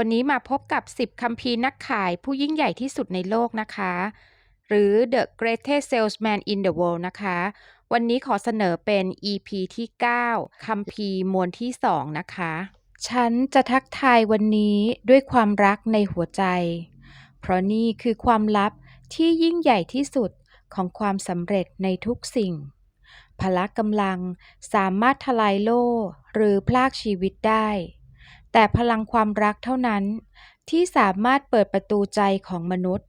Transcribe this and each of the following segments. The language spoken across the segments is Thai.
วันนี้มาพบกับ 10 คัมภีร์นักขายผู้ยิ่งใหญ่ที่สุดในโลกนะคะ หรือ The Greatest Salesman in the World นะคะ วันนี้ขอเสนอเป็น EP ที่ 9 คัมภีร์มวลที่ 2 นะคะ ฉันจะทักทายวันนี้ด้วยความรักในหัวใจ เพราะนี่คือความลับที่ยิ่งใหญ่ที่สุดของความสำเร็จในทุกสิ่ง พละกำลังสามารถทลายโล่หรือพลากชีวิตได้ แต่พลังความรักเท่านั้น ที่สามารถเปิดประตูใจของมนุษย์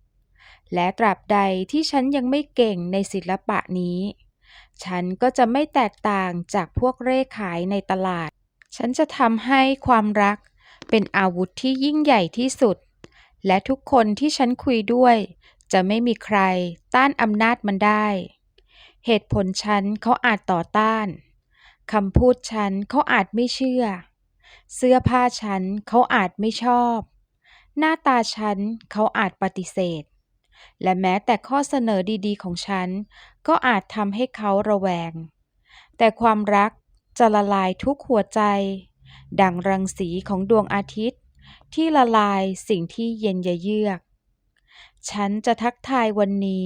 และตราบใดที่ฉันยังไม่เก่งในศิลปะนี้ ฉันก็จะไม่แตกต่างจากพวกเร่ขายในตลาด ฉันจะทำให้ความรักเป็นอาวุธที่ยิ่งใหญ่ที่สุด และทุกคนที่ฉันคุยด้วย จะไม่มีใครต้านอำนาจมันได้ เหตุผลฉันเขาอาจต่อต้านคำพูดฉันเขาอาจไม่เชื่อ เสื้อผ้าฉันเขาอาจไม่ชอบ หน้าตาฉันเขาอาจปฏิเสธ และแม้แต่ข้อเสนอดีๆ ของฉัน ก็อาจทำให้เขาระแวง แต่ความรักจะละลายทุกหัวใจ ดังรังสีของดวงอาทิตย์ ที่ละลายสิ่งที่เย็นยะเยือก ฉันจะทักทายวันนี้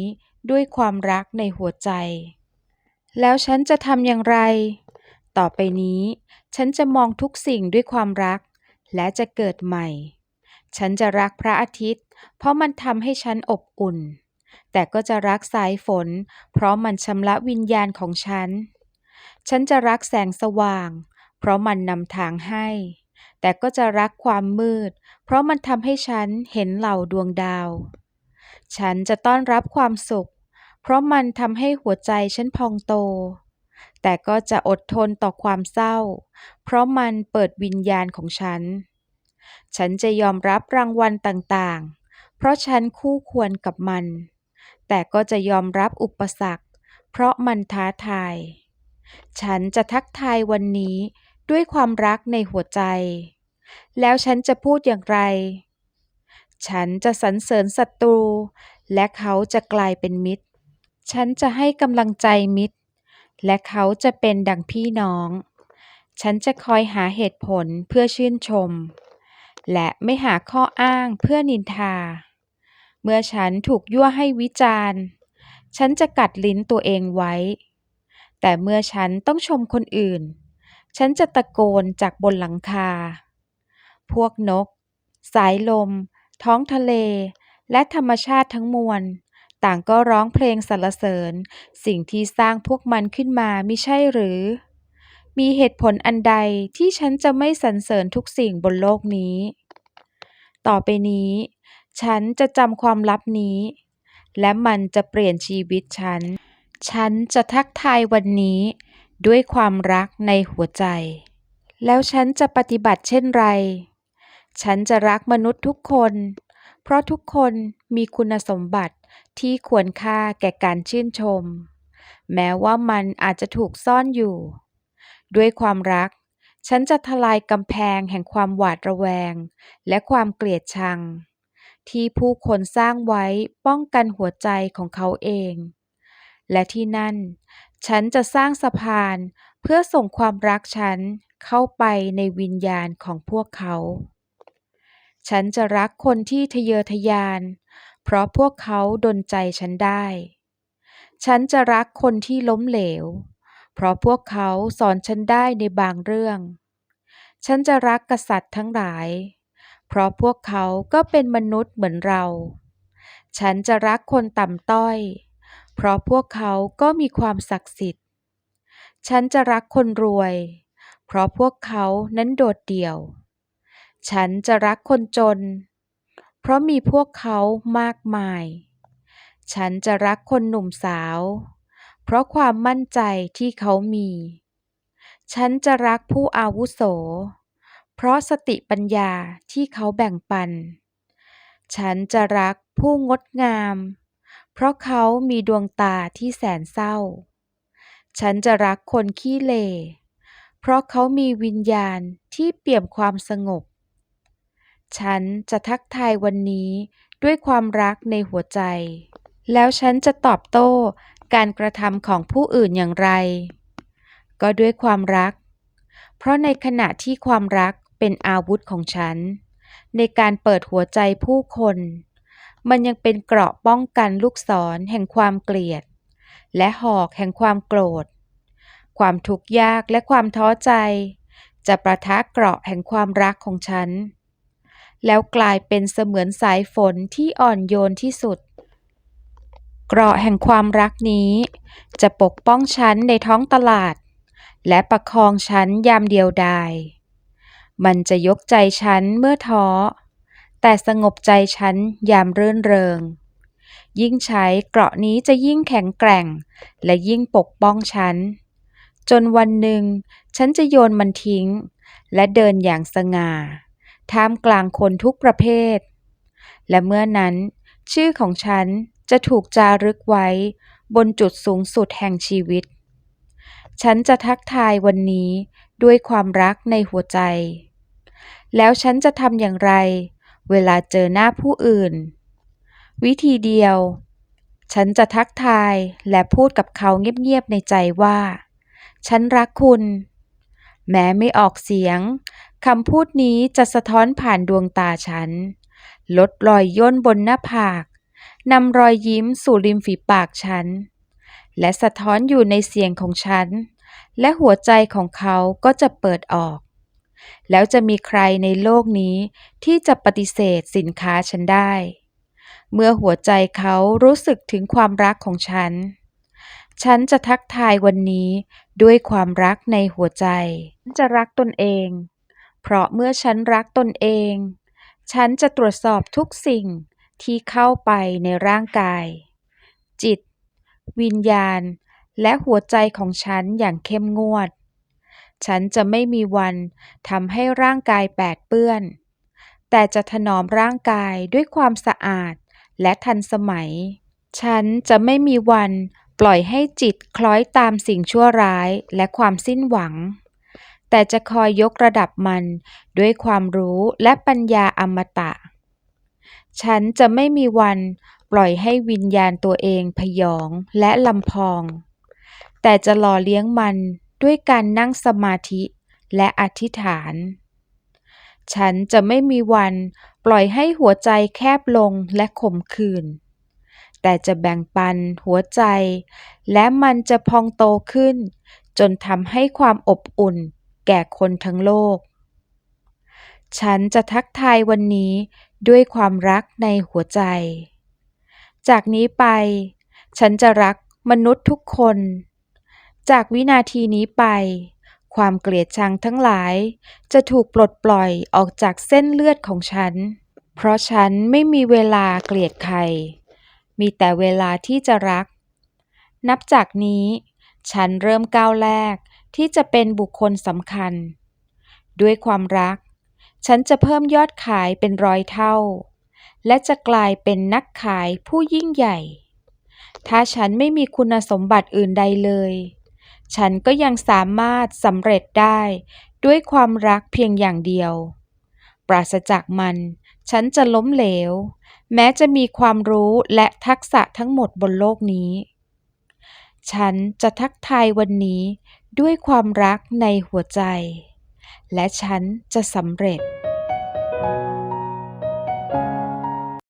ด้วยความรักในหัวใจ แล้วฉันจะทำอย่างไร ต่อไปนี้ ฉันจะมองทุกสิ่งด้วยความรัก และจะเกิดใหม่ ฉันจะรักพระอาทิตย์ เพราะมันทำให้ฉันอบอุ่น แต่ก็จะรักสายฝน เพราะมันชำระวิญญาณของฉัน ฉันจะรักแสงสว่าง เพราะมันนำทางให้ แต่ก็จะรักความมืด เพราะมันทำให้ฉันเห็นเหล่าดวงดาว ฉันจะต้อนรับความสุข เพราะมันทำให้หัวใจฉันพองโต แต่ก็จะอดทนต่อความเศร้า เพราะมันเปิดวิญญาณของฉัน ฉันจะยอมรับรางวัลต่างๆ เพราะฉันคู่ควรกับมัน แต่ก็จะยอมรับอุปสรรค เพราะมันท้าทาย ฉันจะทักทายวันนี้ด้วยความรักในหัวใจ แล้วฉันจะพูดอย่างไร ฉันจะสรรเสริญศัตรู และเขาจะกลายเป็นมิตร ฉันจะให้กำลังใจมิตร และเขาจะเป็นดังพี่น้อง ฉันจะคอยหาเหตุผลเพื่อชื่นชม และไม่หาข้ออ้างเพื่อนินทา เมื่อฉันถูกยั่วให้วิจารณ์ ฉันจะกัดลิ้นตัวเองไว้ แต่เมื่อฉันต้องชมคนอื่น ฉันจะตะโกนจากบนหลังคา พวกนก สายลม ท้องทะเล และธรรมชาติทั้งมวล ต่างก็ร้องเพลงสรรเสริญ สิ่งที่สร้างพวกมันขึ้นมามิใช่หรือ มีเหตุผลอันใดที่ฉันจะไม่สรรเสริญทุกสิ่งบนโลกนี้ ต่อไปนี้ ฉันจะจำความลับนี้ และมันจะเปลี่ยนชีวิตฉัน ฉันจะทักทายวันนี้ ด้วยความรักในหัวใจ แล้วฉันจะปฏิบัติเช่นไร ฉันจะรักมนุษย์ทุกคน เพราะทุกคนมีคุณสมบัติที่ควรค่าแก่การชื่นชม แม้ว่ามันอาจจะถูกซ่อนอยู่ ด้วยความรัก ฉันจะทลายกำแพงแห่งความหวาดระแวง และความเกลียดชัง ที่ผู้คนสร้างไว้ป้องกันหัวใจของเขาเอง และที่นั่น ฉันจะสร้างสะพานเพื่อส่งความรักฉันเข้าไปในวิญญาณของพวกเขา ฉันจะรักคนที่ทะเยอทะยาน เพราะพวกเขาดลใจฉันได้ ฉันจะรักคนที่ล้มเหลว เพราะพวกเขาสอนฉันได้ในบางเรื่อง ฉันจะรักกษัตริย์ทั้งหลาย เพราะพวกเขาก็เป็นมนุษย์เหมือนเรา ฉันจะรักคนต่ำต้อย เพราะพวกเขาก็มีความศักดิ์สิทธิ์ ฉันจะรักคนรวย เพราะพวกเขานั้นโดดเดี่ยว ฉันจะรักคนจน เพราะมีพวกเขามากมาย ฉันจะรักคนหนุ่มสาว เพราะความมั่นใจที่เขามี ฉันจะรักผู้อาวุโส เพราะสติปัญญาที่เขาแบ่งปัน ฉันจะรักผู้งดงาม เพราะเขามีดวงตาที่แสนเศร้า ฉันจะรักคนขี้เหร่เพราะเขามีวิญญาณที่เปี่ยมความสงบ ฉันจะทักทายวันนี้ด้วยความรักในหัวใจ แล้วฉันจะตอบโต้การกระทำของผู้อื่นอย่างไร ก็ด้วยความรัก เพราะในขณะที่ความรักเป็นอาวุธของฉัน ในการเปิดหัวใจผู้คน มันยังเป็นเกราะป้องกันลูกศรแห่งความเกลียด และหอกแห่งความโกรธ ความทุกข์ยากและความท้อใจ จะประทะเกราะแห่งความรักของฉัน แล้วกลายเป็นเสมือนสายฝนที่อ่อนโยนที่สุด เกราะแห่งความรักนี้ จะปกป้องฉันในท้องตลาด และประคองฉันยามเดียวดาย มันจะยกใจฉันเมื่อท้อ แต่สงบใจฉันยามรื่นเริง ยิ่งใช้เกราะนี้จะยิ่งแข็งแกร่ง และยิ่งปกป้องฉัน จนวันหนึ่ง ฉันจะโยนมันทิ้ง และเดินอย่างสง่า ท่ามกลางคนทุกประเภท และเมื่อนั้น ชื่อของฉันจะถูกจารึกไว้ บนจุดสูงสุดแห่งชีวิต ฉันจะทักทายวันนี้ด้วยความรักในหัวใจ แล้วฉันจะทำอย่างไร เวลาเจอหน้าผู้อื่น วิธีเดียว ฉันจะทักทายและพูดกับเขาเงียบๆในใจว่า ฉันรักคุณ แม้ไม่ออกเสียง คำพูดนี้จะสะท้อนผ่านดวงตาฉัน ลดรอยย่นบนหน้าผากนำรอยยิ้มสู่ริมฝีปากฉัน และสะท้อนอยู่ในเสียงของฉัน และหัวใจของเขาก็จะเปิดออก แล้วจะมีใครในโลกนี้ที่จะปฏิเสธสินค้าฉันได้ เมื่อหัวใจเขารู้สึกถึงความรักของฉัน ฉันจะทักทายวันนี้ด้วยความรักในหัวใจ จะรักตนเอง เพราะเมื่อฉันรักตนเอง ฉันจะตรวจสอบทุกสิ่งที่เข้าไปในร่างกาย จิต วิญญาณ และหัวใจของฉันอย่างเข้มงวด ฉันจะไม่มีวันทำให้ร่างกายแปดเปื้อน แต่จะถนอมร่างกายด้วยความสะอาดและทันสมัย ฉันจะไม่มีวันปล่อยให้จิตคล้อยตามสิ่งชั่วร้ายและความสิ้นหวัง แต่จะคอยยกระดับมันด้วยความรู้และปัญญาอมตะ ฉันจะไม่มีวันปล่อยให้วิญญาณตัวเองพยองและลำพอง แต่จะหล่อเลี้ยงมันด้วยการนั่งสมาธิและอธิษฐาน ฉันจะไม่มีวันปล่อยให้หัวใจแคบลงและขมขื่น แต่จะแบ่งปันหัวใจ และมันจะพองโตขึ้น จนทำให้ความอบอุ่น แก่คนทั้งโลก ฉันจะทักทายวันนี้ด้วยความรักในหัวใจ จากนี้ไป ฉันจะรักมนุษย์ทุกคน จากวินาทีนี้ไป ความเกลียดชังทั้งหลาย จะถูกปลดปล่อยออกจากเส้นเลือดของฉัน เพราะฉันไม่มีเวลาเกลียดใคร มีแต่เวลาที่จะรัก นับจากนี้ ฉันเริ่มก้าวแรก ที่จะเป็นบุคคลสำคัญ ด้วยความรัก ฉันจะเพิ่มยอดขายเป็นร้อยเท่า และจะกลายเป็นนักขายผู้ยิ่งใหญ่ ถ้าฉันไม่มีคุณสมบัติอื่นใดเลย ฉันก็ยังสามารถสำเร็จได้ด้วยความรักเพียงอย่างเดียว ปราศจากมัน ฉันจะล้มเหลว แม้จะมีความรู้และทักษะทั้งหมดบนโลกนี้ ฉันจะทักทายวันนี้ ด้วยความรักในหัวใจ และฉันจะสำเร็จ